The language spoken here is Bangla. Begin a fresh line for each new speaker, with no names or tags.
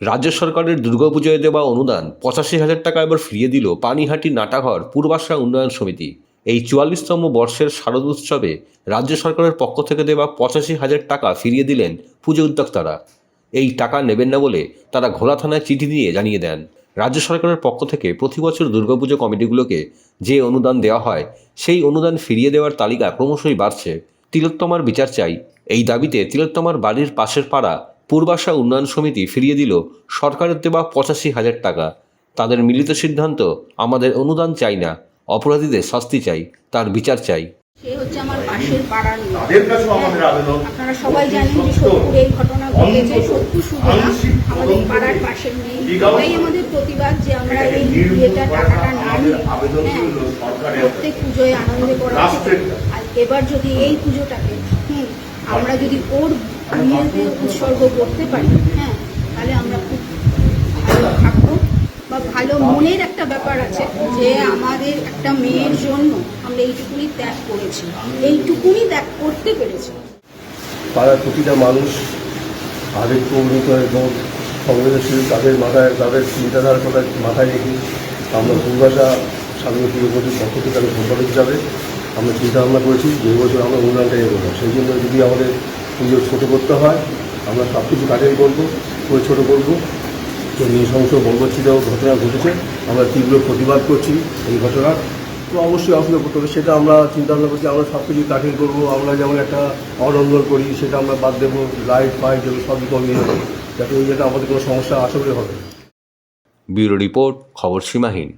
রাজ্য সরকারের দুর্গাপুজোয় দেওয়া অনুদান পঁচাশি হাজার টাকা এবার ফিরিয়ে দিল পানিহাটি নাটাঘর পূর্বাশা উন্নয়ন সমিতি। এই চুয়াল্লিশতম বর্ষের শারদ উৎসবে রাজ্য সরকারের পক্ষ থেকে দেওয়া পঁচাশি হাজার টাকা ফিরিয়ে দিলেন পুজো উদ্যোক্তারা। এই টাকা নেবেন না বলে তারা ঘোলা থানায় চিঠি দিয়ে জানিয়ে দেন। রাজ্য সরকারের পক্ষ থেকে প্রতি বছর দুর্গাপুজো কমিটিগুলোকে যে অনুদান দেওয়া হয়, সেই অনুদান ফিরিয়ে দেওয়ার তালিকা ক্রমশই বাড়ছে। তিলোত্তমার বিচার চাই। এই দাবিতে তিলোত্তমার বাড়ির পাশের পাড়া পূর্বাশা উন্নয়ন সমিতি ফিরিয়ে দিল সরকারের দেওয়া পঁচাশি হাজার টাকা। তাদের মিলিত সিদ্ধান্ত আমাদের অনুদান চাই না অপরাধীদের শাস্তি চাই তার বিচার চাই।
সে হচ্ছে আমার পাশের পাড়ার লোক।
তাদের কাছেও আমাদের আবেদন।
আপনারা সবাই জানেন যে সত্যুর এই ঘটনা ঘটেছে সত্যু শুধু আমাদের পাড়ার পাশের মেয়ে এটাই আমাদের প্রতিবাদ যে আমরা এই বিয়েটা টাকাটা না নিয়ে
আবেদন
হ্যাঁ,
করল সরকারের
প্রত্যেক পুজোয় আনন্দে করা এবার যদি এই পুজোটাকে আমরা যদি ওর বিয়েতে উৎসর্গ করতে পারি হ্যাঁ তাহলে আমরা খুব ভালো থাকব। বা ভালো মনের একটা ব্যাপার আছে যে আমাদের একটা মেয়ের জন্য আমরা এইটুকুনি ত্যাগ করেছি, এইটুকুনি ত্যাগ করতে পেরেছি।
পাড়ার প্রতিটা মানুষ আবেগ প্রবণিত এবং সংবেদনশীল তাদের মাথায় তাদের চিন্তাধারার কথা মাথায় রেখে আমরা পূর্বাশা স্বাধীন পূর্ববর্তী পক্ষ থেকে আমি সম্পাদক হিসাবে আমরা চিন্তা ভাবনা করেছি যে বছর আমরা অনুদানটা এগোবো সেই জন্য যদি আমাদের পুজো ছোটো করতে হয়, আমরা সব কিছু কাটিয়ে করব করে ছোটো করব। তো নৃশংস বর্বচ্ছিত ঘটনা ঘটেছে, আমরা তীব্র প্রতিবাদ করছি এই ঘটনার। তো অবশ্যই অসুবিধা করতে হবে, সেটা আমরা চিন্তা ভাবনা করছি, আমরা সব কিছু কাটিং করব, আমরা যেমন একটা অনন্দন করি, সেটা আমরা বাদ দেবো লাইট ফাইট যেগুলো সবই কমিয়ে দেবো যাতে ওই জায়গায় আমাদের কোনো সমস্যা আশা করি হবে।
ব্যুরো রিপোর্ট, খবর সীমাহীন।